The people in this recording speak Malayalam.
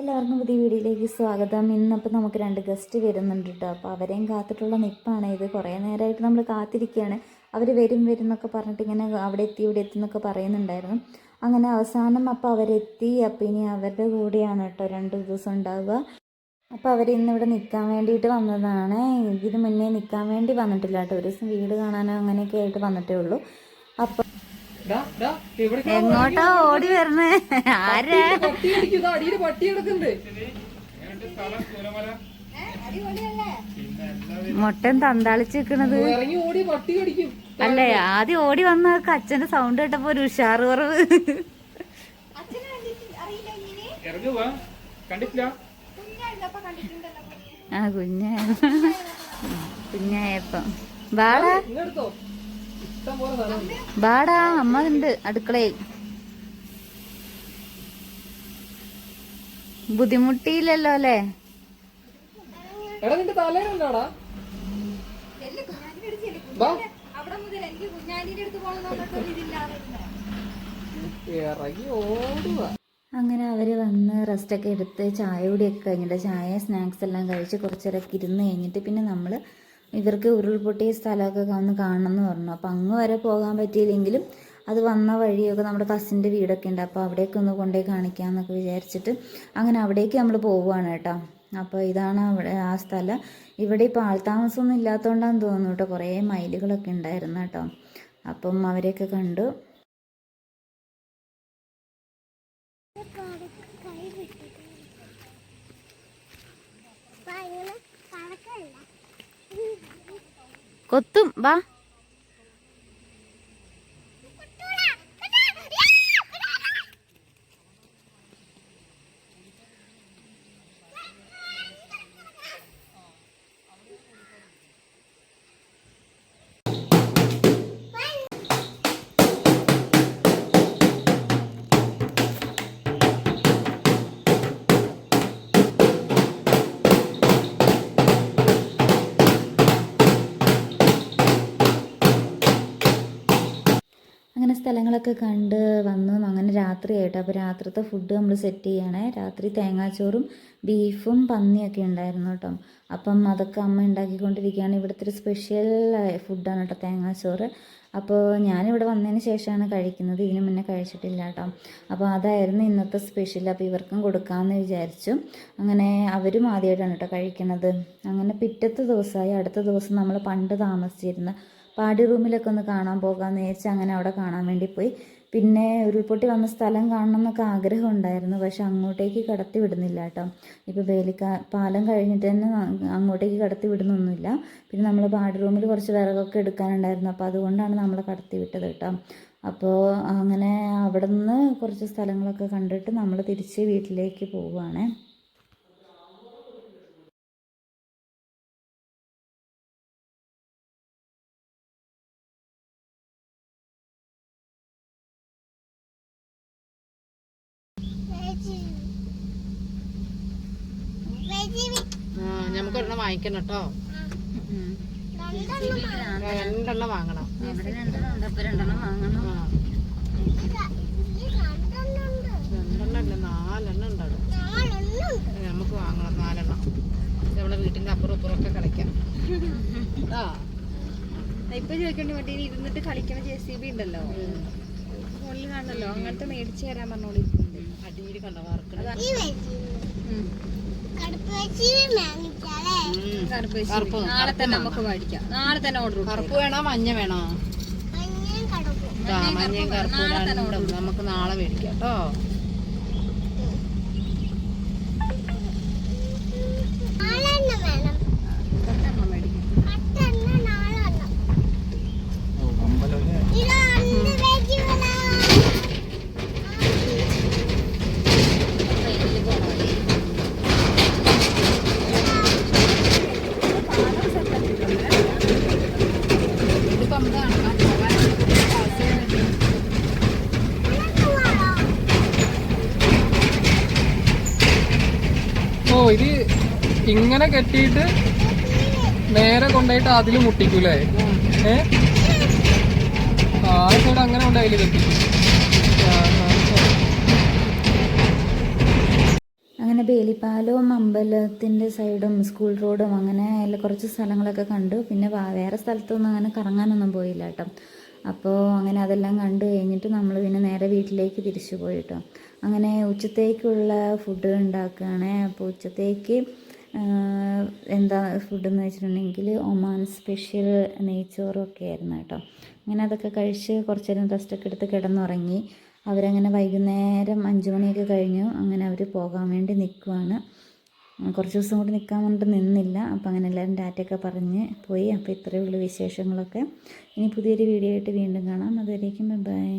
എല്ലാവർക്കും പുതിയ വീഡിയോയിലേക്ക് സ്വാഗതം. ഇന്നപ്പോൾ നമുക്ക് രണ്ട് ഗസ്റ്റ് വരുന്നുണ്ട് കേട്ടോ അപ്പോൾ അവരെയും കാത്തിട്ടുള്ള നിപ്പാണ്. ഇത് കുറേ നേരമായിട്ട് നമ്മൾ കാത്തിരിക്കുകയാണ് അവർ വരും വരും എന്നൊക്കെ പറഞ്ഞിട്ട് ഇങ്ങനെ അവിടെ എത്തി ഇവിടെ എത്തി എന്നൊക്കെ പറയുന്നുണ്ടായിരുന്നു. അങ്ങനെ അവസാനം അപ്പോൾ അവരെത്തി. അപ്പോൾ ഇനി അവരുടെ കൂടെയാണ് കേട്ടോ രണ്ട് ദിവസം ഉണ്ടാവുക. അപ്പോൾ അവർ ഇന്ന് ഇവിടെ നിൽക്കാൻ വേണ്ടിയിട്ട് വന്നതാണ്. ഇതിന് മുന്നേ നിൽക്കാൻ വേണ്ടി വന്നിട്ടില്ല കേട്ടോ ഒരു ദിവസം വീട് കാണാനോ അങ്ങനെയൊക്കെ ആയിട്ട് വന്നിട്ടേ ഉള്ളൂ. അപ്പോൾ എങ്ങോട്ടാ ഓടി വരണേ? ആരാ? അടിയിൽ പട്ടി കിടക്കുന്നുണ്ട്. മുട്ടൻ തന്താളിച്ച് നിൽക്കണത് ഇറങ്ങി ഓടി പട്ടി അല്ലേ ആദ്യം ഓടി വന്ന അച്ഛന്റെ സൗണ്ട് കേട്ടപ്പോ ഒരു ഉഷാറ് കുറവ്. ആ കുഞ്ഞായ കുഞ്ഞായപ്പം. ബാടാ ഇന്നെടുത്തോ ഇഷ്ടം പോലെ സ്ഥലം ബാടാ അമ്മ ഉണ്ട് അടുക്കളയിൽ ബുദ്ധിമുട്ടിയില്ലല്ലോ അല്ലേ? അങ്ങനെ അവർ വന്ന് റെസ്റ്റൊക്കെ എടുത്ത് ചായ കൂടിയൊക്കെ കഴിഞ്ഞിട്ട് ചായ സ്നാക്സ് എല്ലാം കഴിച്ച് കുറച്ചേരൊക്കെ ഇരുന്ന് കഴിഞ്ഞിട്ട് പിന്നെ നമ്മൾ ഇവർക്ക് ഉരുൾപൊട്ടിയ സ്ഥലമൊക്കെ ഒന്ന് കാണണം എന്ന് പറഞ്ഞു. അപ്പോൾ അങ്ങ് വരെ പോകാൻ പറ്റിയില്ലെങ്കിലും അത് വന്ന വഴിയൊക്കെ നമ്മുടെ കസിന്റെ വീടൊക്കെ ഉണ്ട്. അപ്പോൾ അവിടേക്ക് ഒന്ന് കൊണ്ടുപോയി കാണിക്കാമെന്നൊക്കെ വിചാരിച്ചിട്ട് അങ്ങനെ അവിടേക്ക് നമ്മൾ പോവുകയാണ് കേട്ടോ. അപ്പോൾ ഇതാണ് അവിടെ ആ സ്ഥലം. ഇവിടെ ഇപ്പോൾ ആൾതാമസമൊന്നും ഇല്ലാത്തതുകൊണ്ടാണെന്ന് തോന്നുന്നു കേട്ടോ. കുറേ മയിലുകളൊക്കെ ഉണ്ടായിരുന്നു കേട്ടോ. അപ്പം അവരെയൊക്കെ കണ്ടു. കൊത്തും വാ. സ്ഥലങ്ങളൊക്കെ കണ്ട് വന്നു അങ്ങനെ രാത്രിയായിട്ട്. അപ്പോൾ രാത്രിത്തെ ഫുഡ് നമ്മൾ സെറ്റ് ചെയ്യണേ. രാത്രി തേങ്ങാച്ചോറും ബീഫും പന്നിയൊക്കെ ഉണ്ടായിരുന്നു കേട്ടോ. അപ്പം അതൊക്കെ അമ്മ ഉണ്ടാക്കിക്കൊണ്ടിരിക്കുകയാണ്. ഇവിടുത്തെ ഒരു സ്പെഷ്യൽ ഫുഡാണ് കേട്ടോ തേങ്ങാച്ചോറ്. അപ്പോൾ ഞാനിവിടെ വന്നതിന് ശേഷമാണ് കഴിക്കുന്നത്. ഇതിനു മുന്നേ കഴിച്ചിട്ടില്ല കേട്ടോ. അപ്പോൾ അതായിരുന്നു ഇന്നത്തെ സ്പെഷ്യൽ അപ്പോൾ ഇവർക്കും കൊടുക്കാമെന്ന് വിചാരിച്ചു. അങ്ങനെ അവരും ആദ്യമായിട്ടാണ് കേട്ടോ കഴിക്കുന്നത് അങ്ങനെ പിറ്റത്തെ ദിവസമായി അടുത്ത ദിവസം നമ്മൾ പണ്ട് താമസിച്ചിരുന്ന പാടി റൂമിലൊക്കെ ഒന്ന് കാണാൻ പോകാമെന്ന് വിചാരിച്ച് അങ്ങനെ അവിടെ കാണാൻ വേണ്ടി പോയി. പിന്നെ ഉരുൾപൊട്ടി വന്ന സ്ഥലം കാണണം എന്നൊക്കെ ആഗ്രഹം ഉണ്ടായിരുന്നു പക്ഷെ അങ്ങോട്ടേക്ക് കടത്തി വിടുന്നില്ല കേട്ടോ. ഇപ്പോൾ വേലിക്കാ പാലം കഴിഞ്ഞിട്ട് തന്നെ അങ്ങോട്ടേക്ക് കടത്തി വിടുന്നൊന്നുമില്ല. പിന്നെ നമ്മൾ പാടി റൂമിൽ കുറച്ച് വിറകൊക്കെ എടുക്കാനുണ്ടായിരുന്നു അപ്പോൾ അതുകൊണ്ടാണ് നമ്മൾ കടത്തി വിട്ടത് കേട്ടോ. അപ്പോൾ അങ്ങനെ അവിടെ നിന്ന് കുറച്ച് സ്ഥലങ്ങളൊക്കെ കണ്ടിട്ട് നമ്മൾ തിരിച്ച് വീട്ടിലേക്ക് പോവുകയാണേ. നമുക്ക് ഒരെണ്ണം വാങ്ങിക്കണം കേട്ടോ രണ്ടെണ്ണം വാങ്ങണം. രണ്ടെണ്ണം വാങ്ങണം. ആ. രണ്ടെണ്ണം അല്ല നാലെണ്ണം ഉണ്ട് നമുക്ക് വാങ്ങണം നാലെണ്ണം. നമ്മുടെ വീട്ടിന്റെ അപ്പുറം ഇപ്പുറം ഒക്കെ കളിക്കാം. ആ. ഇപ്പൊ ചോദിക്കണ്ട മറ്റേ ഇരുന്നിട്ട് കളിക്കണ ജെ സി ബി ഉണ്ടല്ലോ? ഫോണിൽ കാണണല്ലോ അങ്ങനത്തെ മേടിച്ചു തരാൻ പറഞ്ഞോളി. അടിയിൽ കണ്ട നാളെ തന്നെ നമുക്ക് മേടിക്കാം. നാളെ തന്നെ ഓർഡർ കറുപ്പ് വേണോ? മഞ്ഞ വേണോ? മഞ്ഞയും കറുപ്പും തന്നെ നമുക്ക് നാളെ മേടിക്കാം കേട്ടോ ഇതിപ്പോ നമുക്ക് കാണാം ഓ ഇത് ഇങ്ങനെ കെട്ടിയിട്ട് നേരെ കൊണ്ടുപോയിട്ട് അതിൽ മുട്ടിക്കൂലേ? ഏ? ആ സൈഡ് അങ്ങനെ കെട്ടി ആ, ആ, ആ. അങ്ങനെ ബേലിപ്പാലവും അമ്പലത്തിന്റെ സൈഡും സ്കൂൾ റോഡും അങ്ങനെ കുറച്ച് സ്ഥലങ്ങളൊക്കെ കണ്ടു. പിന്നെ വേറെ സ്ഥലത്തൊന്നും അങ്ങനെ കറങ്ങാനൊന്നും പോയില്ല കേട്ടോ. അപ്പോൾ അങ്ങനെ അതെല്ലാം കണ്ടു കഴിഞ്ഞിട്ട് നമ്മൾ പിന്നെ നേരെ വീട്ടിലേക്ക് തിരിച്ചു പോയി കേട്ടോ. അങ്ങനെ ഉച്ചത്തേക്കുള്ള ഫുഡ് ഉണ്ടാക്കുകയാണ് അപ്പോൾ ഉച്ചത്തേക്ക് എന്താ ഫുഡ് എന്ന് വെച്ചിട്ടുണ്ടെങ്കിൽ ഒമാൻ സ്പെഷ്യൽ നെയ്ച്ചോറും ഒക്കെ ആയിരുന്നു കേട്ടോ. അങ്ങനെ അതൊക്കെ കഴിച്ച് കുറച്ച് നേരം റെസ്റ്റൊക്കെ എടുത്ത് കിടന്നുറങ്ങി. അവരങ്ങനെ വൈകുന്നേരം അഞ്ച് മണിയൊക്കെ കഴിഞ്ഞു. അങ്ങനെ അവർ പോകാൻ വേണ്ടി നിൽക്കുവാണ് കുറച്ച് ദിവസം കൂടി നിൽക്കാൻ വേണ്ടി നിന്നില്ല. അപ്പോൾ അങ്ങനെ എല്ലാവരും ഡാറ്റയൊക്കെ പറഞ്ഞ് പോയി. അപ്പോൾ ഇത്രയേ ഉള്ളൂ വിശേഷങ്ങളൊക്കെ. ഇനി പുതിയൊരു വീഡിയോ ആയിട്ട് വീണ്ടും കാണാം. അതുവരേക്കും ബൈ